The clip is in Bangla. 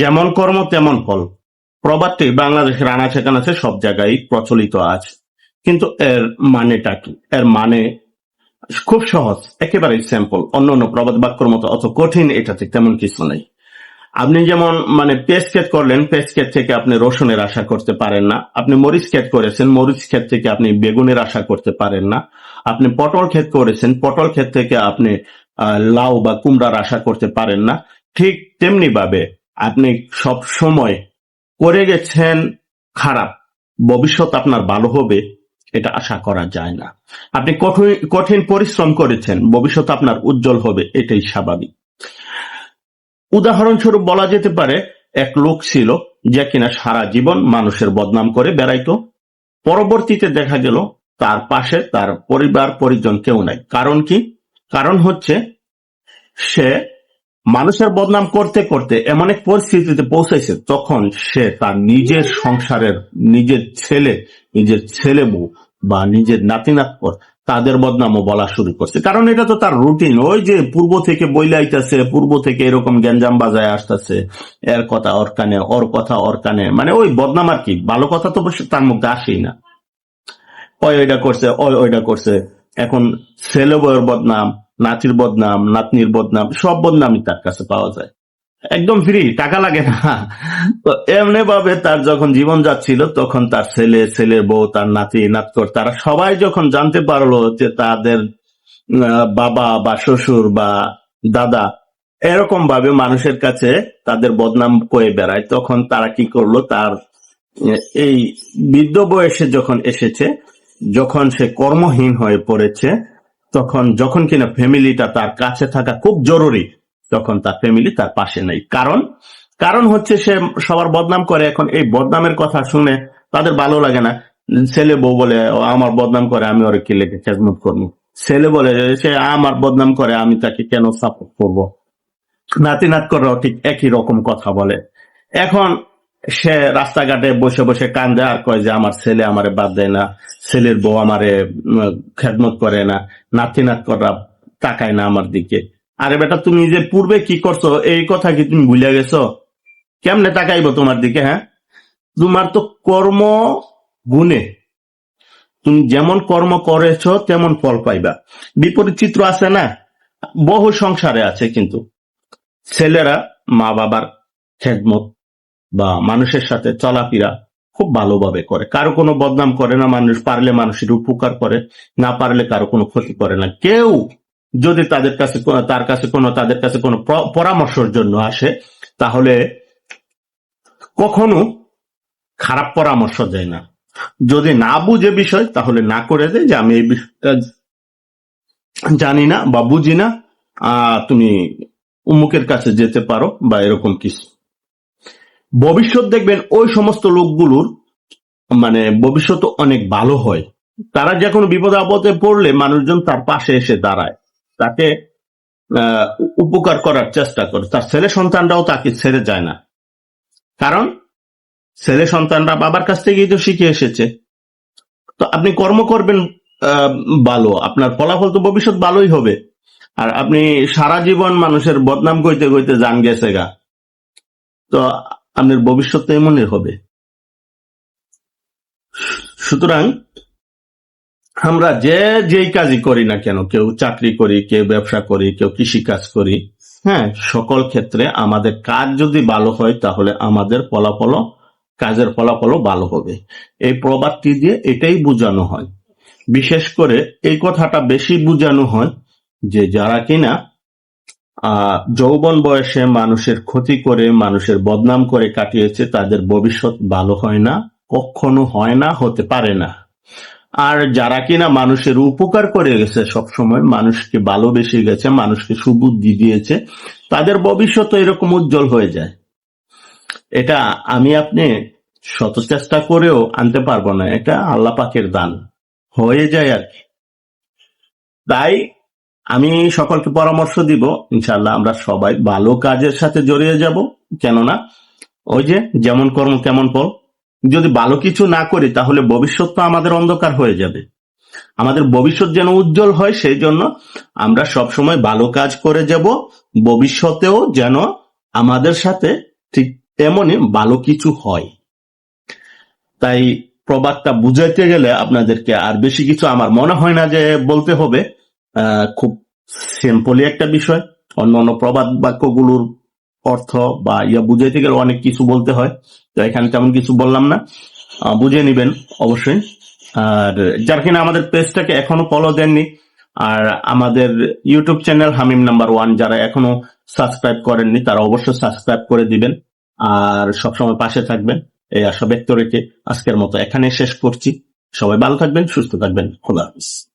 যেমন কর্ম, তেমন ফল। প্রবাদটি বাংলাদেশের আনাচে কানাচে সব জায়গায় প্রচলিত আছে। কিন্তু এর মানেটা কি? এর মানে খুব সহজ, একেবারে সিম্পল অন্য অন্য প্রবাদ বাক্যর মতো, অত কঠিন এটাতে তেমন কিছু নেই। আপনি যেমন মানে পেস্ট ক্ষেত করলেন পেস্ট ক্ষেত থেকে আপনি রসুনের আশা করতে পারেন না, আপনি মরিচ ক্ষেত করেছেন, মরিচ ক্ষেত থেকে আপনি বেগুনের আশা করতে পারেন না, আপনি পটল ক্ষেত করেছেন, পটল ক্ষেত থেকে আপনি লাউ বা কুমড়ার আশা করতে পারেন না, ঠিক তেমনি ভাবে আপনি সব সময় করে গেছেন খারাপ। ভবিষ্যৎ আপনার ভালো হবে, এটা আশা করা যায় না। আপনি কঠিন কঠিন পরিশ্রম করেছেন, ভবিষ্যৎ আপনার উজ্জ্বল হবে, এটাই স্বাভাবিক। উদাহরণস্বরূপ বলা যেতে পারে, এক লোক ছিল যে কিনা সারা জীবন মানুষের বদনাম করে বেড়াইতো। পরবর্তীতে দেখা গেল, তার পাশে তার পরিবার পরিজন কেউ নাই। কারণ কি? কারণ হচ্ছে, সে মানুষের বদনাম করতে করতে এমন এক পরিস্থিতিতে পৌঁছাইছে তখন সে তার নিজের সংসারের নিজের ছেলে নিজের ছেলে বউ বা নিজের নাতি নাতপর তাদের বদনামও বলা শুরু করছে। কারণ এটা তো তার রুটিন ওই যে পূর্ব থেকে বইলাইতেছে পূর্ব থেকে এরকম গ্যাঞ্জাম বাজায় আসতেছে, এর কথা ওর কানে, ওর কথা ওর কানে। মানে ওই বদনাম আর কি, ভালো কথা তো তার মধ্যে আসেই না। ওই ওইটা করছে, ওই ওইটা করছে। এখন ছেলে বউয়ের বদনাম নাতির বদনাম, নাতনির বদনাম, সব বদনামই তার কাছে পাওয়া যায়। একদম ফ্রি টাকা লাগে না। তো এমনি ভাবে তার যখন জীবন যাচ্ছিল, তখন তার ছেলে ছেলে বউ, তার নাতি, নাতকর, তারা সবাই যখন জানতে পারল যে তাদের বাবা বা শ্বশুর বা দাদা এরকম ভাবে মানুষের কাছে তাদের বদনাম করে বেড়ায়, তখন তারা কি করল, তার, এই বৃদ্ধ বয়সে যখন এসেছে, যখন সে কর্মহীন হয়ে পড়েছে তখন যখন কিনা ফ্যামিলিটা তার কাছে থাকা খুব জরুরি, তখন তার ফ্যামিলি তার পাশে নেই। কারণ কারণ হচ্ছে সে সবার বদনাম করে। এখন এই বদনামের কথা শুনে তাদের ভালো লাগে না। ছেলে বউ বলে আমার বদনাম করে, আমি ওর কি লেগে খেজমত করব? ছেলে বলে, সে আমার বদনাম করে, আমি তাকে কেন সাপোর্ট করব? নাতি নাতকরাও ঠিক একই রকম কথা বলে। এখন সে রাস্তাঘাটে বসে বসে কান্দে আর কয় যে আমার ছেলে আমারে বাদ দেয় না, ছেলের বউ আমারে খেদমত করে না নাতি নাতকরা তাকায় না আমার দিকে। আরে বেটা, তুমি যে পূর্বে কি করছ, এই কথা কি তুমি ভুলে গেছো? কেমনে তাকাইবো তোমার দিকে হ্যাঁ? তোমার তো কর্ম গুণে। তুমি যেমন কর্ম করেছ, তেমন ফল পাইবা। বিপরীত চিত্র আছে না? বহু সংসারে আছে কিন্তু। ছেলেরা মা বাবার খেদমত বা মানুষের সাথে চলাফেরা খুব ভালোভাবে করে। কারও কোনো বদনাম করে না মানুষ, পারলে মানুষের উপকার করে, না পারলে কারও কোনো ক্ষতি করে না। কেউ যদি তাদের কাছে তার কাছে কোনো, তাদের কাছে কোনো পরামর্শের জন্য আসে, তাহলে কখনো খারাপ পরামর্শ দেয় না। যদি না বুঝে বিষয়, তাহলে না করে দেয় যে আমি এই বিষয়টা জানি না বা বুঝি না তুমি উমুকের কাছে যেতে পারো বা এরকম কিছু। ভবিষ্যৎ দেখবেন ওই সমস্ত লোকগুলোর মানে ভবিষ্যৎ অনেক ভালো হয়। তারা যে কোনো বিপদ আপদে পড়লে মানুষজন তার পাশে এসে দাঁড়ায়। তাকে উপকার করার চেষ্টা করে। তার ছেলে সন্তানরাও তাকে ছেড়ে যায় না। কারণ, ছেলে সন্তানরা বাবার কাছ থেকেই তো শিখে এসেছে। তো আপনি কর্ম করবেন ভালো। আপনার ফলাফল তো ভবিষ্যৎ ভালোই হবে। আর আপনি সারা জীবন মানুষের বদনাম কইতে কইতে যান গেছে গা। তো আপনার ভবিষ্যৎ এমনই হবে। সুতরাং আমরা যে যেই কাজই করি না কেন, কেউ চাকরি করি, কেউ ব্যবসা করি, কেউ কৃষি কাজ করি হ্যাঁ সকল ক্ষেত্রে আমাদের কাজ যদি ভালো হয়, তাহলে আমাদের ফলাফলও, কাজের ফলাফলও ভালো হবে। এই প্রবাদটি দিয়ে এটাই বোঝানো হয়। বিশেষ করে এই কথাটা বেশি বোঝানো হয় যে যারা কিনা যৌবন বয়সে মানুষের ক্ষতি করে, মানুষের বদনাম করে কাটিয়েছে, তাদের ভবিষ্যৎ ভালো হয় না, কখনো হয় না, হতে পারে না। আর যারা কিনা মানুষের উপকার করে গেছে, সবসময় মানুষকে ভালোবেসে গেছে, মানুষকে সুবুদ্ধি দিয়েছে, তাদের ভবিষ্যৎ এরকম উজ্জ্বল হয়ে যায়। এটা আমি আপনি শত চেষ্টা করেও আনতে পারব না, এটা আল্লাহ পাকের দান। হয়ে যায় আর কি। তাই আমি সকলকে পরামর্শ দিব ইনশাল্লাহ আমরা সবাই ভালো কাজের সাথে জড়িয়ে যাব, কেননা ওই যে যেমন কর্ম তেমন ফল। যদি ভালো কিছু না করি, তাহলে ভবিষ্যৎ তো আমাদের অন্ধকার হয়ে যাবে। আমাদের ভবিষ্যৎ যেন উজ্জ্বল হয়, সেই জন্য আমরা সব সময় ভালো কাজ করে যাব, ভবিষ্যতেও যেন আমাদের সাথে ঠিক এমনই ভালো কিছু হয়। তাই প্রবাদটা বুঝাইতে গেলে আপনাদেরকে আর বেশি কিছু আমার মনে হয় না যে বলতে হবে। খুব সিম্পলি একটা বিষয়। অন্য অন্য প্রবাদ বাক্যগুলোর অর্থ বা ইয়া বুঝাইতে গেলে অনেক কিছু বলতে হয়। তো এখানে তেমন কিছু বললাম না। বুঝে নিবেন অবশ্যই। আর যার কিনা আমাদের পেজটাকে এখনও ফলো দেননি, আর আমাদের YouTube channel Hamim number one যারা এখনও সাবস্ক্রাইব করেননি, তারা অবশ্যই সাবস্ক্রাইব করে দিবেন। আর সবসময় পাশে থাকবেন। এই আশা ব্যক্ত রেখে আজকের মতো এখানে শেষ করছি। সবাই ভালো থাকবেন, সুস্থ থাকবেন। খোদা হাফিজ।